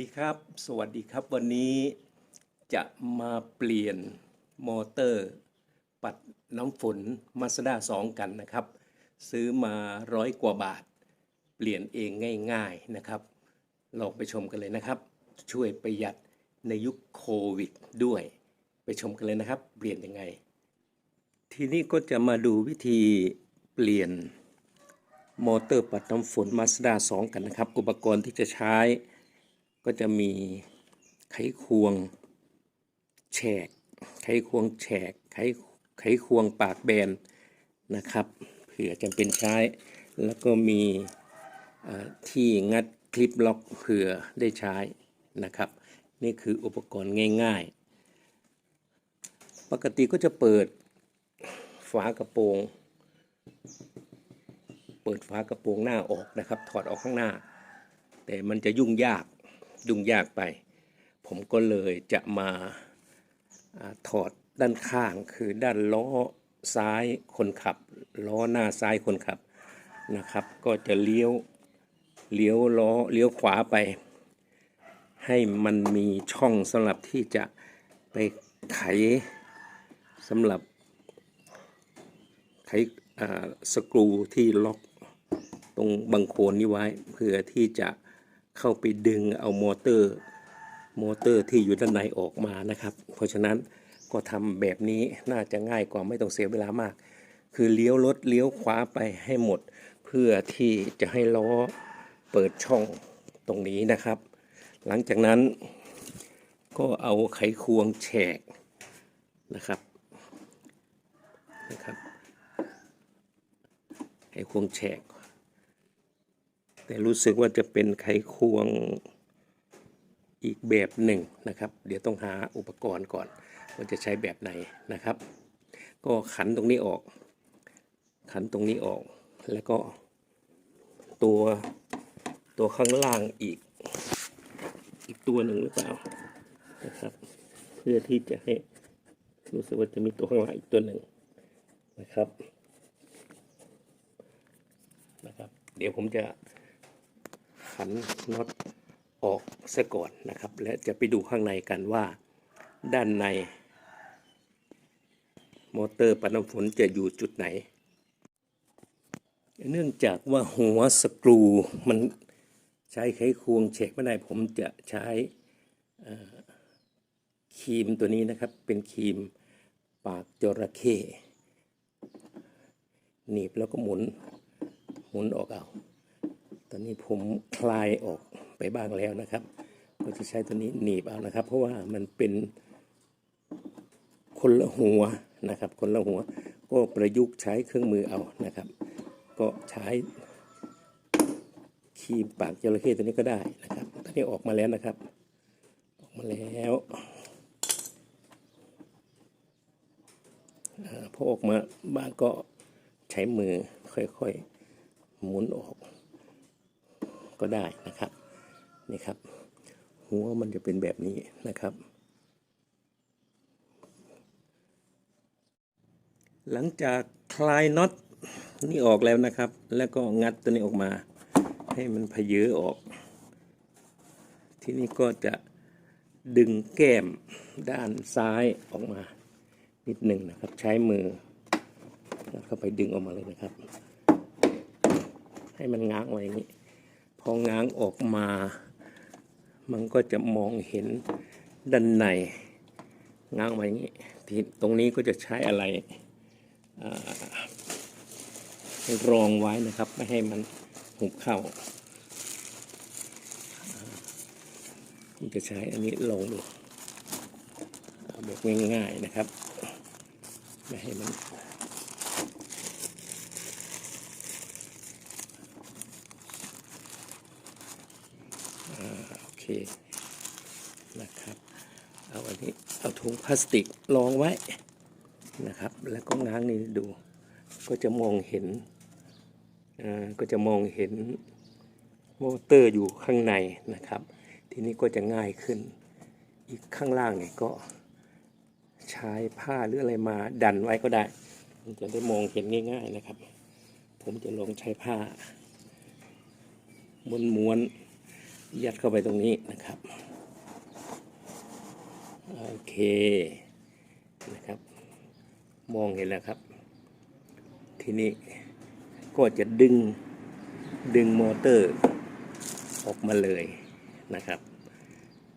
ดีครับ สวัสดีครับ วันนี้จะมาเปลี่ยนมอเตอร์ ปัดน้ำฝนมาสด้า2 กันนะครับ ซื้อมาร้อยกว่าบาท เปลี่ยนเองง่ายๆนะครับ ลองไปชมกันเลยนะครับ ช่วยประหยัดในยุคโควิดด้วย ไปชมกันเลยนะครับ เปลี่ยนยังไง ทีนี้ก็จะมาดูวิธีเปลี่ยนมอเตอร์ปัดน้ำฝน Mazda 2กันนะครับ อุปกรณ์ที่จะใช้ ก็จะมีไขควงแฉก ไขควงแฉก ไขไขควงปากแบนนะครับ เผื่อจำเป็นใช้ แล้วก็มีที่งัดคลิปล็อกเผื่อได้ใช้นะครับ นี่คืออุปกรณ์ง่ายๆ ปกติก็จะเปิดฝากระโปรง เปิดฝากระโปรงหน้าออกนะครับ ถอดออกข้างหน้า แต่มันจะยุ่งยาก ยุ่งยากไป ผมก็เลยจะมาอถอดด้านข้างคือด้านล้อซ้ายคนขับ ล้อหน้าซ้ายคนขับนะครับ ก็จะเลี้ยวเลี้ยวล้อเลี้ยวขวาไป ให้มันมีช่องสำหรับที่จะไปไขสำหรับไขสกรูที่ล็อกตรงบังโคลนนี้ไว้ เพื่อที่จะ เข้าไปดึงเอามอเตอร์มอเตอร์ที่อยู่ด้านในออกมานะครับ เพราะฉะนั้นก็ทำแบบนี้น่าจะง่ายกว่าไม่ต้องเสียเวลามาก คือเลี้ยวรถเลี้ยวขวาไปให้หมด เพื่อที่จะให้ล้อเปิดช่องตรงนี้นะครับ หลังจากนั้นก็เอาไขควงแฉกนะครับนะครับไขควงแฉก แต่รู้สึกว่าจะเป็นไขควงอีกแบบหนึ่งนะครับ เดี๋ยวต้องหาอุปกรณ์ก่อน ว่าจะใช้แบบไหนนะครับ ก็ขันตรงนี้ออก ขันตรงนี้ออก แล้วก็ตัวตัวข้างล่างอีก อีกตัวหนึ่งหรือเปล่านะครับ เพื่อที่จะให้รู้สึกว่าจะมีตัวข้างล่างอีกตัวหนึ่งนะครับนะครับ เดี๋ยวผมจะ ขันน็อตออกซะก่อนนะครับ และจะไปดูข้างในกันว่า ด้านใน มอเตอร์ปัดน้ำฝนจะอยู่จุดไหน เนื่องจากว่าหัวสกรูมันใช้ไขควงเช็คไม่ได้ผมจะใช้ครีมตัวนี้นะครับ เป็นครีมปากจระเข้หนีบแล้วก็หมุน หมุนออกเอา ตอนนี้ผมคลายออกไปบ้างแล้วนะครับก็จะใช้ตัวนี้หนีบเอานะครับ เพราะว่ามันเป็นคนละหัวนะครับ คนละหัวก็ประยุกต์ใช้เครื่องมือเอานะครับ ก็ใช้ครีมปากจระเข้ตัวนี้ก็ได้นะครับตอนนี้ออกมาแล้วนะครับ ออกมาแล้วอพอออกมาบ้างก็ใช้มือค่อยๆหมุนออก ก็ได้นะครับนี่ครับ หัวมันจะเป็นแบบนี้นะครับ หลังจากคลายน็อตนี่ออกแล้วนะครับ แล้วก็งัดตัวนี้ออกมา ให้มันพเยอออก ทีนี้ก็จะดึงแก้มด้านซ้ายออกมานิดหนึ่งนะครับ ใช้มือแล้วเข้าไปดึงออกมาเลยนะครับ ให้มันง้างไว้อย่างนี้ พอง้างออกมา มันก็จะมองเห็นด้านในง้างไว้อย่างนี้ทีตรงนี้ก็จะใช้อะไรรองไว้นะครับ ไม่ให้มันหุบเข้าอ่าผมจะใช้อันนี้ลงดูแบบง่ายๆนะครับ ไม่ให้มัน โอเคนะครับ เอาอันนี้เอาถุงพลาสติกรองไว้นะครับ แล้วก็ง้างนี่ดู ก็จะมองเห็นก็จะมองเห็นมอเตอร์อยู่ข้างในนะครับ ทีนี้ก็จะง่ายขึ้น อีกข้างล่างเนี่ยก็ใช้ผ้าหรืออะไรมาดันไว้ก็ได้ มันจะได้มองเห็นง่าย ๆนะครับ ผมจะลองใช้ผ้าม้วนๆ ยัดเข้าไปตรงนี้นะครับ โอเคนะครับ มองเห็นแล้วครับ ทีนี้ก็จะดึงดึงมอเตอร์ออกมาเลยนะครับ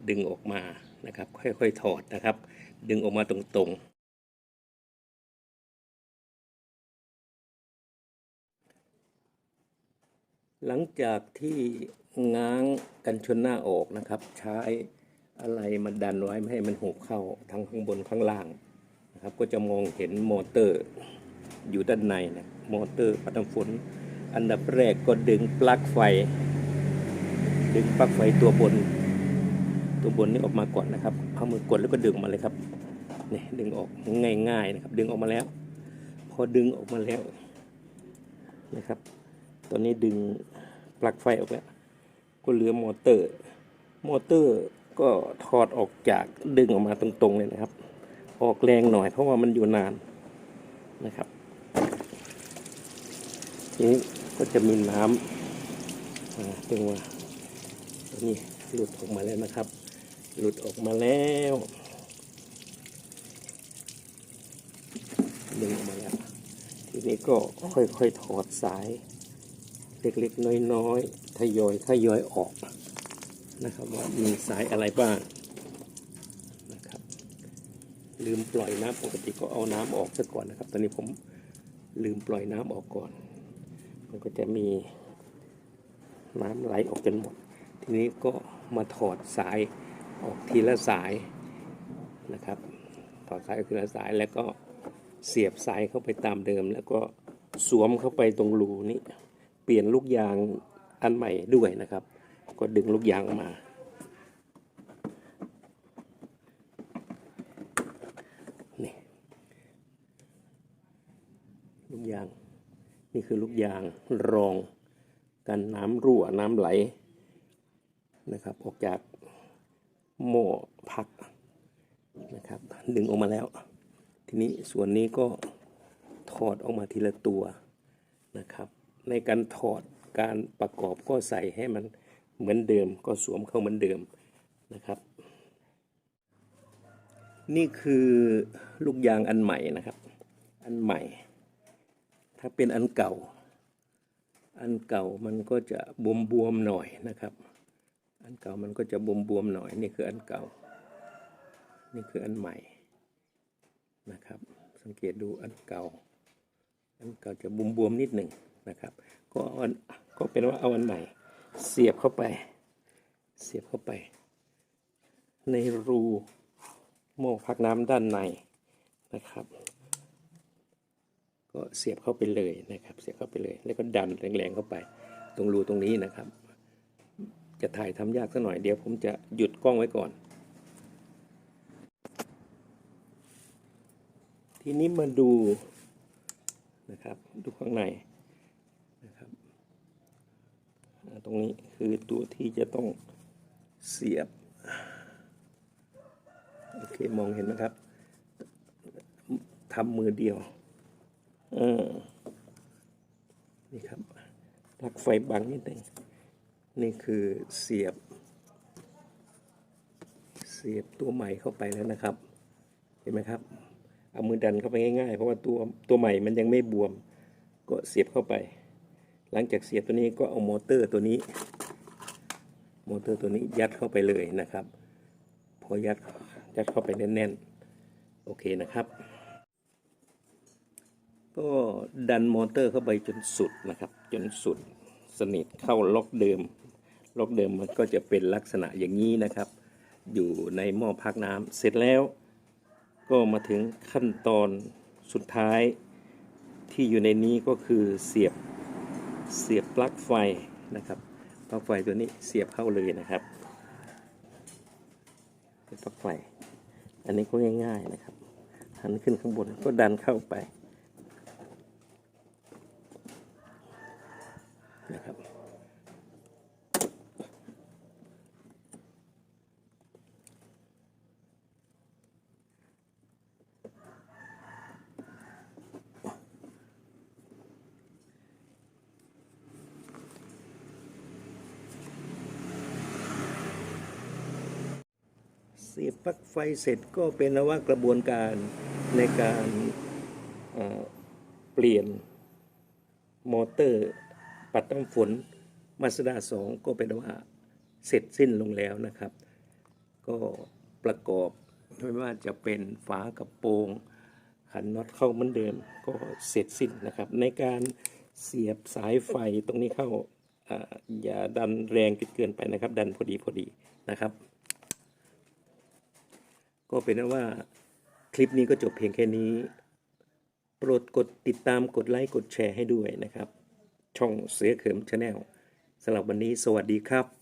ดึงออกมานะครับ ค่อยๆถอดนะครับ ดึงออกมาตรงๆ หลังจากที่ ง้างกันชนหน้าออกนะครับ ใช้อะไรมาดันไว้ไม่ให้มันหกเข้าทั้งข้างบนข้างล่างนะครับ ก็จะมองเห็นมอเตอร์อยู่ด้านในนะมอเตอร์ปัดน้ำฝน อันดับแรกก็ดึงปลั๊กไฟ ดึงปลั๊กไฟตัวบน ตัวบนนี่ออกมาก่อนนะครับเอามือกดแล้วก็ดึงออกมาเลยครับนี่ดึงออกง่ายๆนะครับ ดึงออกมาแล้ว พอดึงออกมาแล้วนะครับ ตอนนี้ดึงปลั๊กไฟออกแล้ว ก็เหลือมอเตอร์ มอเตอร์ก็ถอดออกจากดึงออกมาตรงๆเลยนะครับ ออกแรงหน่อยเพราะว่ามันอยู่นานนะครับทีนี้ก็จะมีน้ำดึงมาตัวนี้หลุดออกมาแล้วนะครับ หลุดออกมาแล้วดึงออกมาแล้วทีนี้ก็ค่อยๆถอดสาย เล็กๆน้อยๆ ทยอยทยอยออกนะครับว่ามีสายอะไรบ้างนะครับ ลืมปล่อยน้ำปกติก็เอาน้ำออกซะก่อนนะครับ ตอนนี้ผมลืมปล่อยน้ำออกก่อน มันก็จะมีน้ำไหลออกจนหมด ทีนี้ก็มาถอดสายออกทีละสายนะครับ ถอดสายออกทีละสายแล้วก็เสียบสายเข้าไปตามเดิม แล้วก็สวมเข้าไปตรงรูนี้ เปลี่ยนลูกยาง อันใหม่ด้วยนะครับ ก็ดึงลูกยางออกมา นี่ลูกยาง นี่คือลูกยางรองกันน้ำรั่วน้ำไหลนะครับ ออกจากหม้อพักนะครับ ดึงออกมาแล้ว ทีนี้ส่วนนี้ก็ถอดออกมาทีละตัวนะครับ ในการถอด การประกอบก็ใส่ให้มันเหมือนเดิมก็สวมเข้าเหมือนเดิมนะครับ นี่คือลูกยางอันใหม่นะครับ อันใหม่ ถ้าเป็นอันเก่า อันเก่ามันก็จะบวมๆหน่อยนะครับ อันเก่ามันก็จะบวมๆหน่อย นี่คืออันเก่า นี่คืออันใหม่นะครับ สังเกตดูอันเก่า อันเก่าจะบวมๆนิดหนึ่งนะครับ ก็อัน ก็เป็นว่าเอาอันใหม่ เสียบเข้าไป เสียบเข้าไป ในรูหม้อพักน้ำด้านในนะครับ ก็เสียบเข้าไปเลยนะครับ เสียบเข้าไปเลย แล้วก็ดันแรงๆเข้าไป ตรงรูตรงนี้นะครับ จะถ่ายทำยากสักหน่อยเดี๋ยวผมจะหยุดกล้องไว้ก่อน ทีนี้มาดูนะครับ ดูข้างในนะครับอ่า ตรงนี้คือตัวที่จะต้องเสียบ โอเค มองเห็นไหมครับทำมือเดียวออนี่ครับลักไฟบังนิดหนึ่งนี่คือเสียบ เสียบตัวใหม่เข้าไปแล้วนะครับ เห็นไหมครับ เอามือดันเข้าไปง่ายๆ เพราะว่าตัวตัวใหม่มันยังไม่บวม ก็เสียบเข้าไป หลังจากเสียบตัวนี้ก็เอามอเตอร์ตัวนี้ มอเตอร์ตัวนี้ยัดเข้าไปเลยนะครับ พอยัดยัดเข้าไปแน่นๆ โอเคนะครับ ก็ดันมอเตอร์เข้าไปจนสุดนะครับ จนสุดสนิทเข้าล็อกเดิม ล็อกเดิมมันก็จะเป็นลักษณะอย่างนี้นะครับ อยู่ในหม้อพักน้ำเสร็จแล้ว ก็มาถึงขั้นตอนสุดท้ายที่อยู่ในนี้ก็คือเสียบ เสียบปลั๊กไฟนะครับปลั๊กไฟตัวนี้เสียบเข้าเลยนะครับเป็นปลั๊กไฟ อันนี้ก็ง่าย ๆนะครับหันขึ้นข้างบนก็ดันเข้าไป เสียบปลั๊กไฟเสร็จก็เป็นนว่ากระบวนการในการเปลี่ยนมอเตอร์ปัดน้ำฝนมาสด้าสองก็เป็นว่าเสร็จสิ้นลงแล้วนะครับ ก็ประกอบไม่ว่าจะเป็นฝากระโปรงขันน็อตเข้าเหมือนเดิมก็เสร็จสิ้นนะครับ ในการเสียบสายไฟตรงนี้เข้าออย่าดันแรงเกินไปนะครับ ดันพอดีพอดีนะครับ ก็เป็นว่าคลิปนี้ก็จบเพียงแค่นี้ โปรดกดติดตามกดไลค์กดแชร์ให้ด้วยนะครับ ช่องเสือเขิมชาแนลสำหรับวันนี้สวัสดีครับ